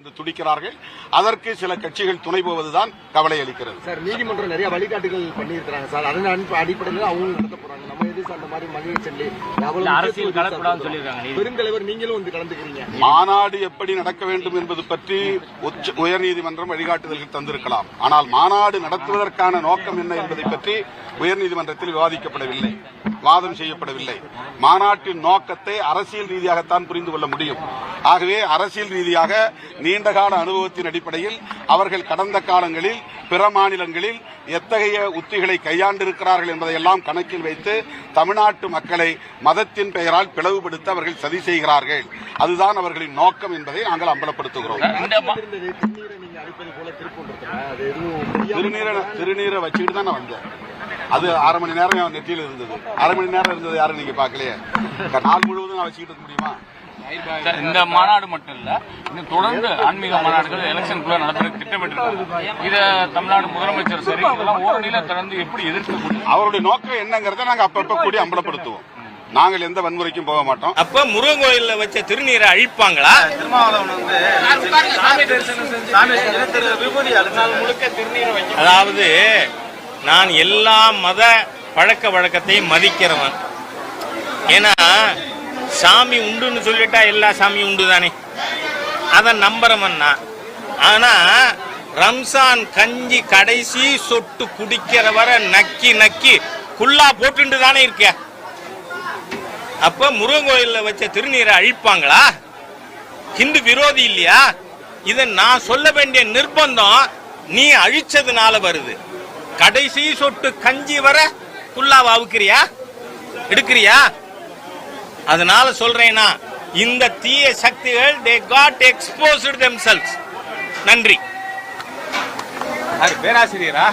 என்று துடிக்கிறார்கள். அதற்கு சில கட்சிகள் துணை போவதுதான் கவலை அளிக்கிறது. சார் நீதிமன்றம் நிறைய வழிகாட்டுகள் பண்ணியிருக்கிறாங்க சார். அதன் அடிப்படையில் அவங்க நடத்தப்படும் நம்ம எது சார் அந்த மாதிரி மளிகை செல்லி இல்ல, அரசியல் கலக்கூடாதுன்னு சொல்லியிருக்காங்க. நீதி- பெருந்தலைவர் நீங்களும் வந்து கலந்துக்கிறீங்க. மாநாடு எப்படி நடக்க வேண்டும் என்பது பற்றி உச்ச- உயர்நீதிமன்றம் வழிகாட்டுதல்கள் தந்திருக்கலாம். ஆனால் மாநாடு நடத்துவதற்கான நோக்கம் என்ன என்பதை பற்றி உயர்நீதிமன்றத்தில் விவாதிக்கப்படவில்லை. வாதம் செய்யப்படவில்லை. மாநாட்டின் நோக்கத்தை அரசியல் ரீதியாகத்தான் புரிந்து கொள்ள முடியும். ஆகவே அரசியல் ரீதியாக நீண்டகால அனுபவத்தின் அடிப்படையில் அவர்கள் கடந்த காலங்களில் பிற மாநிலங்களில் எத்தகைய உத்திகளை கையாண்டிருக்கிறார்கள் என்பதையெல்லாம் கணக்கில் வைத்து தமிழ்நாட்டு மக்களை மதத்தின் பெயரால் பிளவுபடுத்த அவர்கள் சதி செய்கிறார்கள். அதுதான் அவர்களின் நோக்கம் என்பதை நாங்கள் அம்பலப்படுத்துகிறோம். திருநீரை திருநீரை வச்சுக்கிட்டு தான் நான் வந்தேன் அது அரை மணி நேரம் நெற்றியில் இருந்தது. அரை மணி நேரம் இருந்தது யாரும் நீங்க பார்க்கலையே. நாள் முழுவதும் நான் வச்சுக்கிட்டு இருக்க முடியுமா? சார், இந்த மாநாடு மட்டும் இல்ல இன்னும் தொடர்ந்து ஆன்மீக மாநாடுகள் எலெக்ஷனுக்குள்ள நடத்துறதுக்கு திட்டமிட்டு இத தமிழ்நாடு முதலமைச்சர் சரி இதெல்லாம் ஓரணியில தொடர்ந்து எப்படி எதிர்க்க முடியும்? அவருடைய நோக்கம் என்னங்கிறத நாங்க அப்பப்ப கூடி அம்பலப்படுத்துவோம். நாங்கள் எந்த வன்முறைக்கும் போக மாட்டோம். அப்ப முருகன் கோயில்ல வச்ச திருநீரை அழிப்பாங்களா? அதாவது நான் எல்லா மத பழக்க வழக்கத்தையும் மதிக்கிறவன். ஏன்னா சாமி உண்டுன்னு சொல்லிட்டா எல்லா சாமியும் உண்டு தானே அதை நம்புறமன்னா நான் ஆனா ரம்சான் கஞ்சி கடைசி சொட்டு குடிக்கிற வரை நக்கி நக்கி குல்லா போட்டுண்டு தானே இருக்க? அப்ப முருகன் கோயிலில் வச்ச திருநீரை அழிப்பாங்களா? ஹிந்து விரோதி இல்லையா? இத நான் சொல்ல வேண்டிய நிர்பந்தம் நீ அழிச்சதுனால வருது. கடைசி சொட்டு கஞ்சி வர குல்லாவை அவுக்கிறியா எடுக்கிறியா? அதனால சொல்றேன்னா இந்த தீய சக்திகள் தே காட் எக்ஸ்போஸ்டு தெம்செல்ஸ் நன்றி. அது பேராசிரியரா?